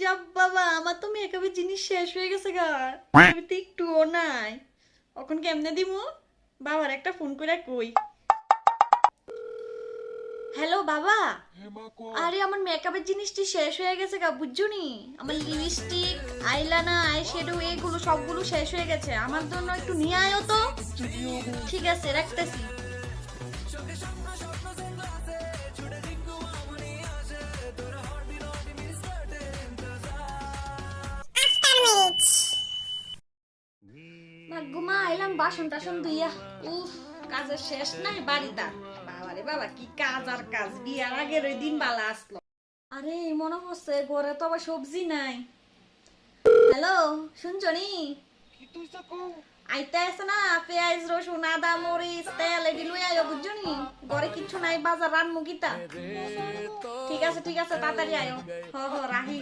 যাব বাবা আমার তো মেকআপের জিনিস শেষ হয়ে গেছে গা। তো একটুও নাই। এখন কেমনে দিমু? বাবার একটা ফোন করে কই। হ্যালো বাবা। আরে আমার মেকআপের জিনিসটি শেষ হয়ে গেছে গা বুঝছ নি? আমার লিপস্টিক আইলানা আই শ্যাডো এগুলো সবগুলো শেষ হয়ে গেছে। আমার জন্য একটু নিয়ে আয়ো তো। ঠিক আছে রাখতেছি। ভাগ্যমা এলাম বাসন টাসন ধুইয়া। উফ কাজের শেষ নাই বাড়িটা বাবারে বাবা কি কাজ আর কাজ। বিয়ার আগের ওই দিন বালা আসলো। আরে মনে হচ্ছে ঘরে তো আবার সবজি নাই। হ্যালো শুনছো নি? আইতে আছে না পেঁয়াজ রসুন আদা মরিচ তেল এটি লই আয়ো বুঝছ নি? ঘরে কিচ্ছু নাই বাজার রান মুগিতা ঠিক আছে ঠিক আছে তাড়াতাড়ি আয়ো হ হ রাহি।